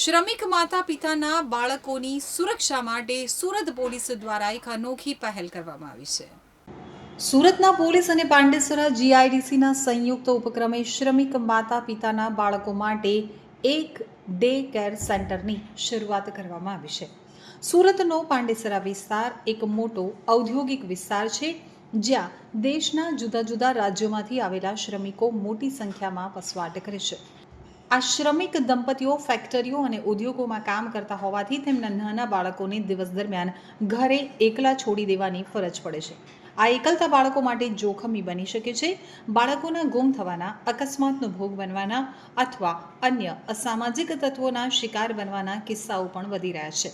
શ્રમિક માતા પિતાના બાળકોની સુરક્ષા માટે સુરત પોલીસ દ્વારા એક અનોખી પહેલ કરવામાં આવી છે. સુરતના પોલીસ અને પાંડેસરા જીઆઈડીસીના સંયુક્ત ઉપક્રમે શ્રમિક માતા પિતાના બાળકો માટે એક ડે કેર સેન્ટરની શરૂઆત કરવામાં આવી છે. સુરતનો પાંડેસરા વિસ્તાર એક મોટો ઔદ્યોગિક વિસ્તાર છે, જ્યાં દેશના જુદા જુદા રાજ્યોમાંથી આવેલા શ્રમિકો મોટી સંખ્યામાં વસવાટ કરે છે. આ શ્રમિક દંપતીઓ ફેક્ટરીઓ અને ઉદ્યોગોમાં કામ કરતા હોવાથી તેમના નાના બાળકોને દિવસ દરમિયાન ઘરે એકલા છોડી દેવાની ફરજ પડે છે. આ એકલતા બાળકો માટે જોખમી બની શકે છે. બાળકોના ગુમ થવાના, અકસ્માતનો ભોગ બનવાના અથવા અન્ય અસામાજિક તત્વોના શિકાર બનવાના કિસ્સાઓ પણ વધી રહ્યા છે.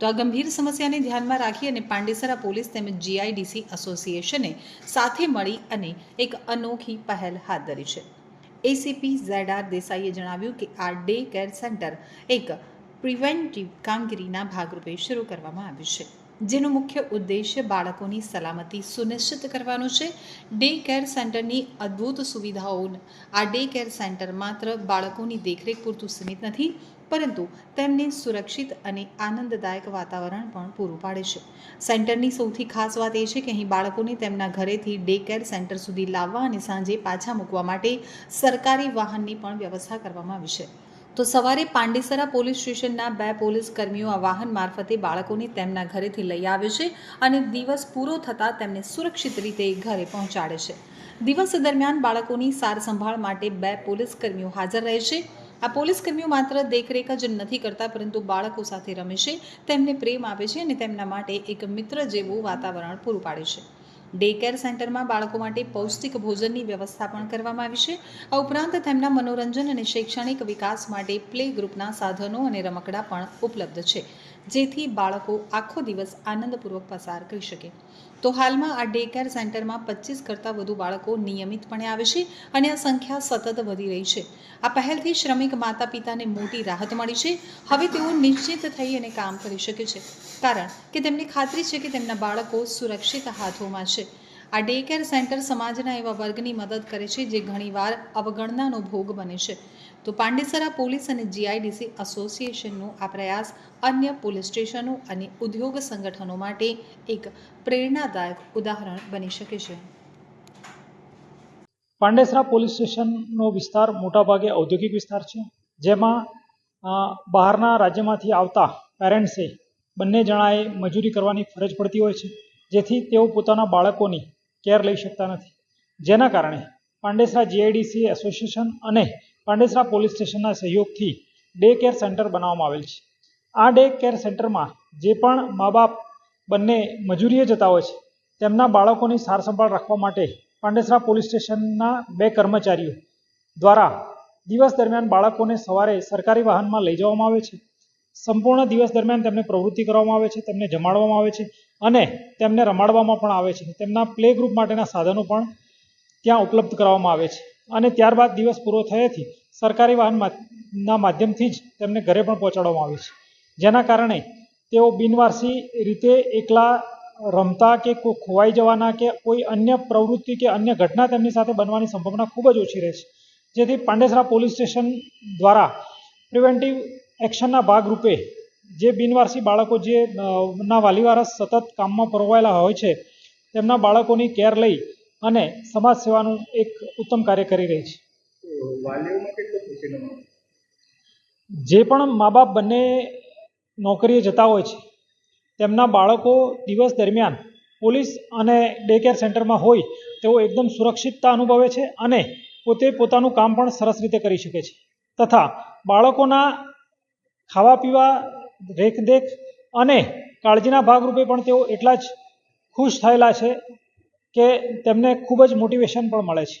તો આ ગંભીર સમસ્યાને ધ્યાનમાં રાખી અને પાંડેસરા પોલીસ તેમજ જીઆઈડીસી એસોસિએશને સાથે મળી અને એક અનોખી પહેલ હાથ ધરી છે. એસીપી ઝેડ આર દેસાઈએ જણાવ્યું કે આ ડે કેર સેન્ટર એક પ્રિવેન્ટિવ કામગીરીના ભાગરૂપે શરૂ કરવામાં આવ્યું છે. જેનો મુખ્ય ઉદ્દેશ્ય બાળકોની સલામતી સુનિશ્ચિત કરવાનો છે. ડે કેર સેન્ટરની અદ્ભુત સુવિધાઓ આ ડે કેર સેન્ટર માત્ર બાળકોની દેખરેખ પૂરતું સીમિત નથી, પરંતુ તેમને સુરક્ષિત અને આનંદદાયક વાતાવરણ પણ પૂરું પાડે છે. સેન્ટરની સૌથી ખાસ વાત એ છે કે અહીં બાળકોને તેમના ઘરેથી ડે કેર સેન્ટર સુધી લાવવા અને સાંજે પાછા મૂકવા માટે સરકારી વાહનની પણ વ્યવસ્થા કરવામાં આવી છે. તો સવારે પાંડેસરા પોલીસ સ્ટેશનના બે પોલીસ કર્મીઓ આ વાહન મારફતે બાળકોને તેમના ઘરેથી લઈ આવે છે અને દિવસ પૂરો થતાં તેમને સુરક્ષિત રીતે ઘરે પહોંચાડે છે. દિવસ દરમિયાન બાળકોની સાર સંભાળ માટે બે પોલીસ કર્મીઓ હાજર રહે છે. આ પોલીસ કર્મીઓ માત્ર દેખરેખ જ નથી કરતા, પરંતુ બાળકો સાથે રમે છે. તેમને પ્રેમ આપે છે અને તેમના માટે એક મિત્ર જેવું વાતાવરણ પૂરું પાડે છે. ડે કેર સેન્ટરમાં બાળકો માટે પૌષ્ટિક ભોજનની વ્યવસ્થા પણ કરવામાં આવી છે. આ ઉપરાંત તેમના મનોરંજન અને શૈક્ષણિક વિકાસ માટે પ્લે ગ્રુપના સાધનો અને રમકડા પણ ઉપલબ્ધ છે. જેથી બાળકો આખો દિવસ આનંદપૂર્વક પસાર કરી શકે. તો હાલમાં આ ડે કેર સેન્ટરમાં પચીસ કરતાં વધુ બાળકો નિયમિતપણે આવે છે અને આ સંખ્યા સતત વધી રહી છે. આ પહેલથી શ્રમિક માતા પિતાને મોટી રાહત મળી છે. હવે તેઓ નિશ્ચિત થઈ અને કામ કરી શકે છે. કારણ કે તેમને ખાતરી છે કે તેમના બાળકો સુરક્ષિત હાથોમાં છે. આ ડે કેર સેન્ટર સમાજના એવા વર્ગની મદદ કરે છે જે ઘણીવાર અવગણનાનો ભોગ બને છે. તો પાંડેસરા પોલીસ અને જીઆઈડીસી એસોસિએશનનો આ પ્રયાસ અન્ય પોલીસ સ્ટેશનો અને ઉદ્યોગ સંગઠનો માટે એક પ્રેરણાદાયક ઉદાહરણ બની શકે છે. પાંડેસરા પોલીસ સ્ટેશનનો વિસ્તાર મોટાભાગે ઔદ્યોગિક વિસ્તાર છે, જેમાં બહારના રાજ્યમાંથી આવતા પેરેન્ટ્સે બંને જણાએ મજૂરી કરવાની ફરજ પડતી હોય છે, જેથી તેઓ પોતાના બાળકોની કેર લઈ શકતા નથી. જેના કારણે પાંડેસરા જીઆઈડીસી એસોસિએશન અને પાંડેસરા પોલીસ સ્ટેશનના સહયોગથી ડે કેર સેન્ટર બનાવવામાં આવેલ છે. આ ડે કેર સેન્ટરમાં જે પણ મા બાપ બંને મજૂરીએ જતા હોય છે, તેમના બાળકોની સાર સંભાળ રાખવા માટે પાંડેસરા પોલીસ સ્ટેશનના બે કર્મચારીઓ દ્વારા દિવસ દરમિયાન બાળકોને સવારે સરકારી વાહનમાં લઈ જવામાં આવે છે. સંપૂર્ણ દિવસ દરમિયાન તેમને પ્રવૃત્તિ કરવામાં આવે છે, તેમને જમાડવામાં આવે છે. અને તેમને રમાડવામાં પણ આવે છે. તેમના પ્લે ગ્રુપ માટેના સાધનો પણ ત્યાં ઉપલબ્ધ કરાવવામાં આવે છે. અને ત્યારબાદ દિવસ પૂરો થયેથી સરકારી વાહનના માધ્યમથી જ તેમને ઘરે પણ પહોંચાડવામાં આવે છે. જેના કારણે તેઓ બિનવારસી રીતે એકલા રમતા કે, ખોવાઈ જવાના કે કોઈ અન્ય પ્રવૃત્તિ કે અન્ય ઘટના તેમની સાથે બનવાની સંભાવના ખૂબ જ ઓછી રહે છે. જેથી પાંડેસરા પોલીસ સ્ટેશન દ્વારા પ્રિવેન્ટિવ એક્શનના ભાગરૂપે જે બિનવારસી બાળકો જે ના વાલીવારસ સતત કામમાં પરોવાયેલા હોય છે તેમના બાળકોની કેર લઈ અને સમાજ સેવાનું એક ઉત્તમ કાર્ય કરી રહી છે. જે પણ મા બાપ બંને નોકરીએ જતા હોય છે તેમના બાળકો દિવસ દરમિયાન પોલીસ અને ડે કેર સેન્ટરમાં હોય તેઓ એકદમ સુરક્ષિતતા અનુભવે છે અને પોતે પોતાનું કામ પણ સરસ રીતે કરી શકે છે. તથા બાળકોના ખાવા પીવા રેખદેખ અને કાળજીના ભાગરૂપે પણ તેઓ એટલા જ ખુશ થયેલા છે કે તેમને ખૂબ જ મોટિવેશન પણ મળે છે.